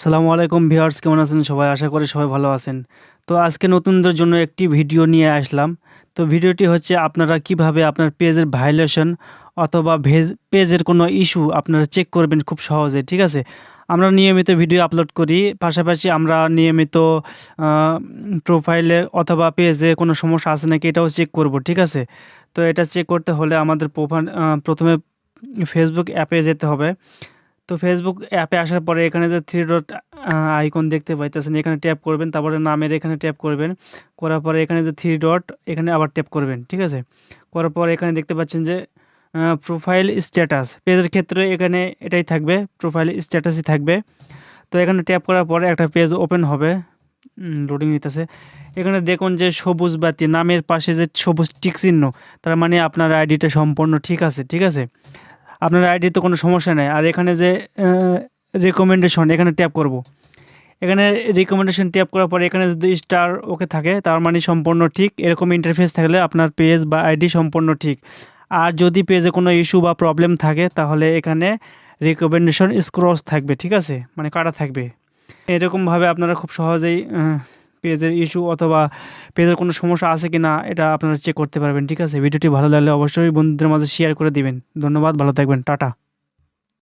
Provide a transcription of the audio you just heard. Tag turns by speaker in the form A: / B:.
A: সালামু আলাইকুম ভিউয়ার্স, কেমন আছেন সবাই? আশা করি সবাই ভালো আছেন। তো আজকে নতুনদের জন্য একটি ভিডিও নিয়ে আসলাম। তো ভিডিওটি হচ্ছে আপনারা কীভাবে আপনার পেজের ভাইলেশন অথবা ভেজ, পেজের কোনো ইস্যু আপনারা চেক করবেন খুব সহজে, ঠিক আছে? আমরা নিয়মিত ভিডিও আপলোড করি, পাশাপাশি আমরা নিয়মিত প্রোফাইলে অথবা পেজে কোনো সমস্যা আছে নাকি এটাও চেক করব, ঠিক আছে? তো এটা চেক করতে হলে আমাদের প্রথমে ফেসবুক অ্যাপে যেতে হবে। তো ফেসবুক অ্যাপে আসার পরে এখানে যে থ্রি ডট আইকন দেখতে পাইতেছেন, এখানে ট্যাপ করবেন, তারপরে নামের এখানে ট্যাপ করবেন। করার পরে এখানে যে থ্রি ডট এখানে আবার ট্যাপ করবেন, ঠিক আছে? করার পর এখানে দেখতে পাচ্ছেন যে প্রোফাইল স্ট্যাটাস পেজের ক্ষেত্রে এখানে এটাই থাকবে প্রোফাইল স্ট্যাটাসই থাকবে। তো এখানে ট্যাপ করার পরে একটা পেজ ওপেন হবে। লোডিং নিতেছে। এখানে দেখুন যে সবুজ বাতি, নামের পাশে যে সবুজ টিক চিহ্ন, তার মানে আপনার আইডিটা সম্পূর্ণ ঠিক আছে ঠিক আছে? আপনার আইডি তো কোনো সমস্যা নেই। আর এখানে যে রেকমেন্ডেশন এখানে ট্যাপ করব। এখানে রিকমেন্ডেশন ট্যাপ করার পরে এখানে যদি স্টার ওকে থাকে, তার মানে সম্পূর্ণ ঠিক। এরকম ইন্টারফেস থাকলে আপনার পেজ বা আইডি সম্পূর্ণ ঠিক। আর যদি পেজে কোনো ইস্যু বা প্রবলেম থাকে, তাহলে এখানে রিকমেন্ডেশন স্ক্রস থাকবে, ঠিক আছে? মানে কাটা থাকবে। এরকমভাবে আপনারা খুব সহজেই পেজের ইস্যু অথবা পেজের কোনো সমস্যা আছে কি না এটা আপনারা চেক করতে পারবেন, ঠিক আছে? ভিডিওটি ভালো লাগলে অবশ্যই বন্ধুদের মাঝে শেয়ার করে দিবেন। ধন্যবাদ, ভালো থাকবেন, টাটা।